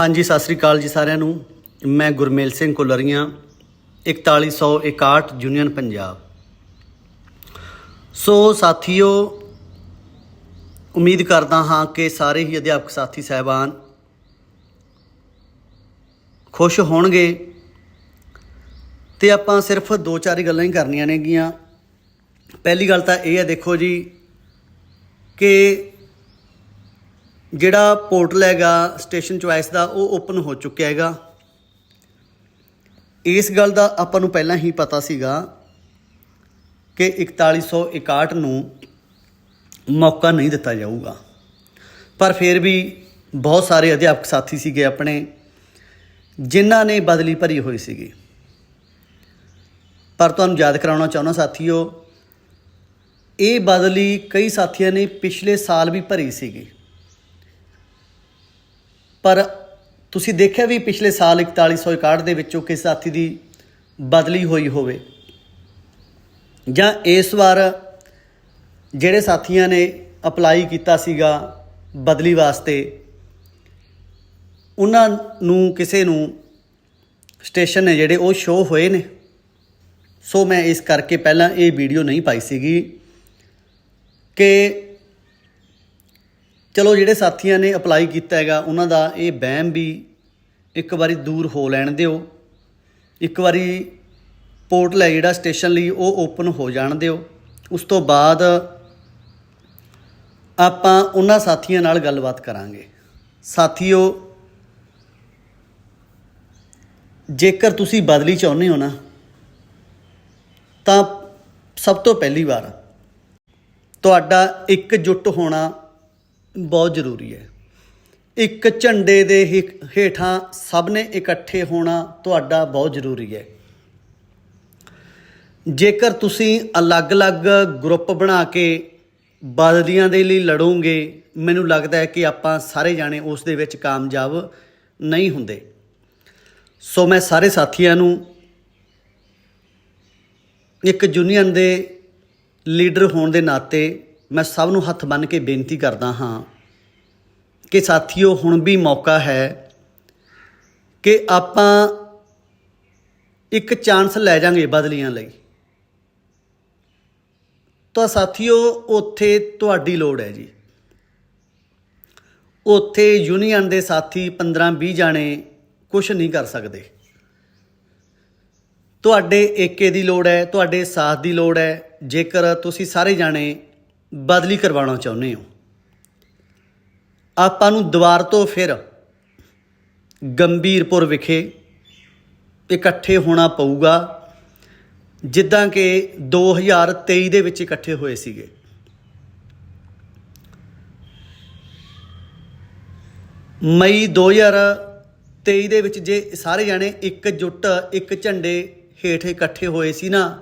ਹਾਂਜੀ, ਸਤਿ ਸ੍ਰੀ ਅਕਾਲ ਜੀ ਸਾਰਿਆਂ ਨੂੰ। ਮੈਂ ਗੁਰਮੇਲ ਸਿੰਘ ਕੁਲਰੀਆਂ 4161 ਯੂਨੀਅਨ ਪੰਜਾਬ। ਸੋ ਸਾਥੀਓ, ਉਮੀਦ ਕਰਦਾ ਹਾਂ ਕਿ ਸਾਰੇ ਹੀ ਅਧਿਆਪਕ ਸਾਥੀ ਸਹਿਬਾਨ ਖੁਸ਼ ਹੋਣਗੇ ਤੇ ਆਪਾਂ ਸਿਰਫ ਦੋ ਚਾਰ ਹੀ ਗੱਲਾਂ ਹੀ ਕਰਨੀਆਂ ਨੇਗੀਆਂ। ਪਹਿਲੀ ਗੱਲ ਤਾਂ ਇਹ ਹੈ, ਦੇਖੋ ਜੀ, ਕਿ ਜਿਹੜਾ ਪੋਰਟਲ ਹੈਗਾ, ਸਟੇਸ਼ਨ ਚੁਆਇਸ ਦਾ, ਉਹ ਓਪਨ ਹੋ ਚੁੱਕਿਆ ਹੈਗਾ। ਇਸ ਗੱਲ ਦਾ ਆਪਾਂ ਨੂੰ ਪਹਿਲਾਂ ਹੀ ਪਤਾ ਸੀਗਾ ਕਿ 4161 ਨੂੰ ਮੌਕਾ ਨਹੀਂ ਦਿੱਤਾ ਜਾਊਗਾ। ਪਰ ਫਿਰ ਵੀ ਬਹੁਤ ਸਾਰੇ ਅਧਿਆਪਕ ਸਾਥੀ ਸੀਗੇ ਆਪਣੇ, ਜਿਨ੍ਹਾਂ ਨੇ ਬਦਲੀ ਭਰੀ ਹੋਈ ਸੀਗੀ। ਪਰ ਤੁਹਾਨੂੰ ਯਾਦ ਕਰਾਉਣਾ ਚਾਹੁੰਦਾ ਸਾਥੀਓ, ਇਹ ਬਦਲੀ ਕਈ ਸਾਥੀਆਂ ਨੇ ਪਿਛਲੇ ਸਾਲ ਵੀ ਭਰੀ ਸੀਗੀ। ਪਰ ਤੁਸੀਂ ਦੇਖਿਆ ਵੀ ਪਿਛਲੇ ਸਾਲ 4161 ਦੇ ਵਿੱਚੋਂ ਕਿਸ ਸਾਥੀ ਦੀ ਬਦਲੀ ਹੋਈ ਹੋਵੇ? ਜਾਂ ਇਸ ਵਾਰ ਜਿਹੜੇ ਸਾਥੀਆਂ ਨੇ ਅਪਲਾਈ ਕੀਤਾ ਸੀਗਾ ਬਦਲੀ ਵਾਸਤੇ, ਉਹਨਾਂ ਨੂੰ ਕਿਸੇ ਨੂੰ ਸਟੇਸ਼ਨ ਨੇ ਜਿਹੜੇ ਉਹ ਸ਼ੋਅ ਹੋਏ ਨੇ? ਸੋ ਮੈਂ ਇਸ ਕਰਕੇ ਪਹਿਲਾਂ ਇਹ ਵੀਡੀਓ ਨਹੀਂ ਪਾਈ ਸੀਗੀ ਕਿ ਚਲੋ ਜਿਹੜੇ ਸਾਥੀਆਂ ਨੇ ਅਪਲਾਈ ਕੀਤਾ ਹੈਗਾ, ਉਹਨਾਂ ਦਾ ਇਹ ਬਹਿਮ ਵੀ ਇੱਕ ਵਾਰੀ ਦੂਰ ਹੋ ਲੈਣ ਦਿਓ। ਇੱਕ ਵਾਰੀ ਪੋਰਟਲ ਹੈ ਜਿਹੜਾ ਸਟੇਸ਼ਨ ਲਈ ਉਹ ਓਪਨ ਹੋ ਜਾਣ ਦਿਓ। ਉਸ ਤੋਂ ਬਾਅਦ ਆਪਾਂ ਉਹਨਾਂ ਸਾਥੀਆਂ ਨਾਲ ਗੱਲਬਾਤ ਕਰਾਂਗੇ। ਸਾਥੀਓ, ਜੇਕਰ ਤੁਸੀਂ ਬਦਲੀ ਚਾਹੁੰਦੇ ਹੋ ਨਾ, ਤਾਂ ਸਭ ਤੋਂ ਪਹਿਲੀ ਵਾਰ ਤੁਹਾਡਾ ਇੱਕ ਜੁੱਟ ਹੋਣਾ ਬਹੁਤ ਜ਼ਰੂਰੀ ਹੈ। ਇੱਕ ਝੰਡੇ ਦੇ ਹੇ- ਹੇਠਾਂ ਸਭ ਨੇ ਇਕੱਠੇ ਹੋਣਾ ਤੁਹਾਡਾ ਬਹੁਤ ਜ਼ਰੂਰੀ ਹੈ। ਜੇਕਰ ਤੁਸੀਂ ਅਲੱਗ-ਅਲੱਗ ਗਰੁੱਪ ਬਣਾ ਕੇ ਬਦਲੀਆਂ ਦੇ ਲਈ ਲੜੋਗੇ, ਮੈਨੂੰ ਲੱਗਦਾ ਹੈ ਕਿ ਆਪਾਂ ਸਾਰੇ ਜਾਣੇ ਉਸ ਦੇ ਵਿੱਚ ਕਾਮਯਾਬ ਨਹੀਂ ਹੁੰਦੇ। ਸੋ ਮੈਂ ਸਾਰੇ ਸਾਥੀਆਂ ਨੂੰ ਇੱਕ ਯੂਨੀਅਨ ਦੇ ਲੀਡਰ ਹੋਣ ਦੇ ਨਾਤੇ ਮੈਂ ਸਭ ਨੂੰ ਹੱਥ ਬੰਨ੍ਹ ਕੇ ਬੇਨਤੀ ਕਰਦਾ ਹਾਂ ਕਿ ਸਾਥੀਓ, ਹੁਣ ਵੀ ਮੌਕਾ ਹੈ ਕਿ ਆਪਾਂ ਇੱਕ ਚਾਂਸ ਲੈ ਜਾਾਂਗੇ ਬਦਲੀਆਂ ਲਈ। ਤਾਂ ਸਾਥੀਓ, ਉੱਥੇ ਤੁਹਾਡੀ ਲੋੜ ਹੈ ਜੀ। ਉੱਥੇ ਯੂਨੀਅਨ ਦੇ ਸਾਥੀ 15 20 ਜਾਣੇ ਕੁਝ ਨਹੀਂ ਕਰ ਸਕਦੇ। ਤੁਹਾਡੇ ਏਕੇ ਦੀ ਲੋੜ ਹੈ, ਤੁਹਾਡੇ ਸਾਥ ਦੀ ਲੋੜ ਹੈ। ਜੇਕਰ ਤੁਸੀਂ ਸਾਰੇ ਜਾਣੇ ਬਦਲੀ ਕਰਵਾਉਣਾ ਚਾਹੁੰਦੇ ਹੋ। ਆਪਾਂ ਨੂੰ ਦੁਬਾਰ ਤੋਂ ਫਿਰ ਗੰਭੀਰਪੁਰ ਵਿਖੇ ਇਕੱਠੇ ਹੋਣਾ ਪਊਗਾ, ਜਿੱਦਾਂ ਕਿ 2023 ਦੇ ਵਿੱਚ ਇਕੱਠੇ ਹੋਏ ਸੀਗੇ। ਮਈ 2023 ਦੇ ਵਿੱਚ ਜੇ ਸਾਰੇ ਜਾਣੇ ਇੱਕ ਜੁੱਟ, ਇੱਕ ਝੰਡੇ ਹੇਠ ਇਕੱਠੇ ਹੋਏ ਸੀ ਨਾ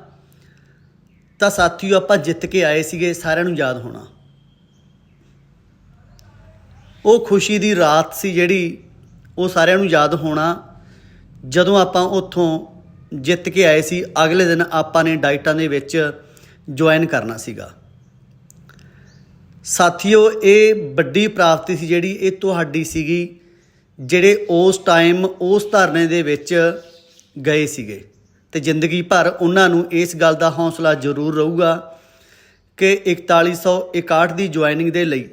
ਤਾਂ ਸਾਥੀਓ ਆਪਾਂ ਜਿੱਤ ਕੇ ਆਏ ਸੀਗੇ, ਸਾਰਿਆਂ ਨੂੰ ਯਾਦ ਹੋਣਾ। ਉਹ ਖੁਸ਼ੀ ਦੀ ਰਾਤ ਸੀ ਜਿਹੜੀ ਉਹ ਸਾਰਿਆਂ ਨੂੰ ਯਾਦ ਹੋਣਾ। ਜਦੋਂ ਆਪਾਂ ਉੱਥੋਂ ਜਿੱਤ ਕੇ ਆਏ ਸੀ, ਅਗਲੇ ਦਿਨ ਆਪਾਂ ਨੇ ਡਾਈਟਾਂ ਦੇ ਵਿੱਚ ਜੁਆਇਨ ਕਰਨਾ ਸੀਗਾ। ਸਾਥੀਓ, ਇਹ ਵੱਡੀ ਪ੍ਰਾਪਤੀ ਸੀ ਜਿਹੜੀ ਇਹ ਤੁਹਾਡੀ ਸੀਗੀ, ਜਿਹੜੇ ਉਸ ਟਾਈਮ ਉਸ ਧਰਨੇ ਦੇ ਵਿੱਚ ਗਏ ਸੀਗੇ। ਤੇ ਜ਼ਿੰਦਗੀ ਭਰ ਉਹਨਾਂ ਨੂੰ ਇਸ ਗੱਲ ਦਾ ਹੌਸਲਾ ਜ਼ਰੂਰ ਰਹੂਗਾ ਕਿ 4161 ਦੀ ਜੁਆਇਨਿੰਗ ਦੇ ਲਈ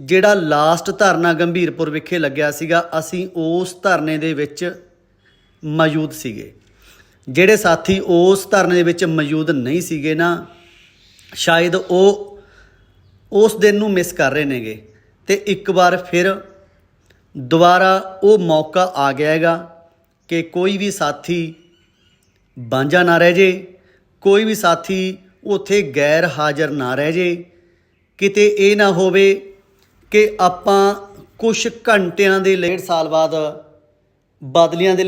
ਜਿਹੜਾ ਲਾਸਟ ਧਰਨਾ ਗੰਭੀਰਪੁਰ ਵਿਖੇ ਲੱਗਿਆ ਸੀਗਾ, ਅਸੀਂ ਉਸ ਧਰਨੇ ਦੇ ਵਿੱਚ ਮੌਜੂਦ ਸੀਗੇ। ਜਿਹੜੇ ਸਾਥੀ ਉਸ ਧਰਨੇ ਦੇ ਵਿੱਚ ਮੌਜੂਦ ਨਹੀਂ ਸੀਗੇ ਨਾ, ਸ਼ਾਇਦ ਉਹ ਉਸ ਦਿਨ ਨੂੰ ਮਿਸ ਕਰ ਰਹੇ ਨੇਗੇ ਤੇ ਇੱਕ ਵਾਰ ਫਿਰ ਦੁਬਾਰਾ ਉਹ ਮੌਕਾ ਆ ਗਿਆ ਹੈਗਾ ਕਿ ਕੋਈ ਵੀ ਸਾਥੀ ਬਾਂਝਾ ਨਾ ਰਹਿ ਜੇ, ਕੋਈ ਵੀ ਸਾਥੀ ਉੱਥੇ ਗੈਰ ਹਾਜ਼ਰ ਨਾ ਰਹਿ ਜੇ, ਕਿਤੇ ਇਹ ਨਾ ਹੋਵੇ ਕਿ ਆਪਾਂ ਕੁਝ ਘੰਟਿਆਂ ਦੇ ਲਈ ਸਾਲ ਬਾਅਦ ਬਦਲੀਆਂ ਦੇ ਲਈ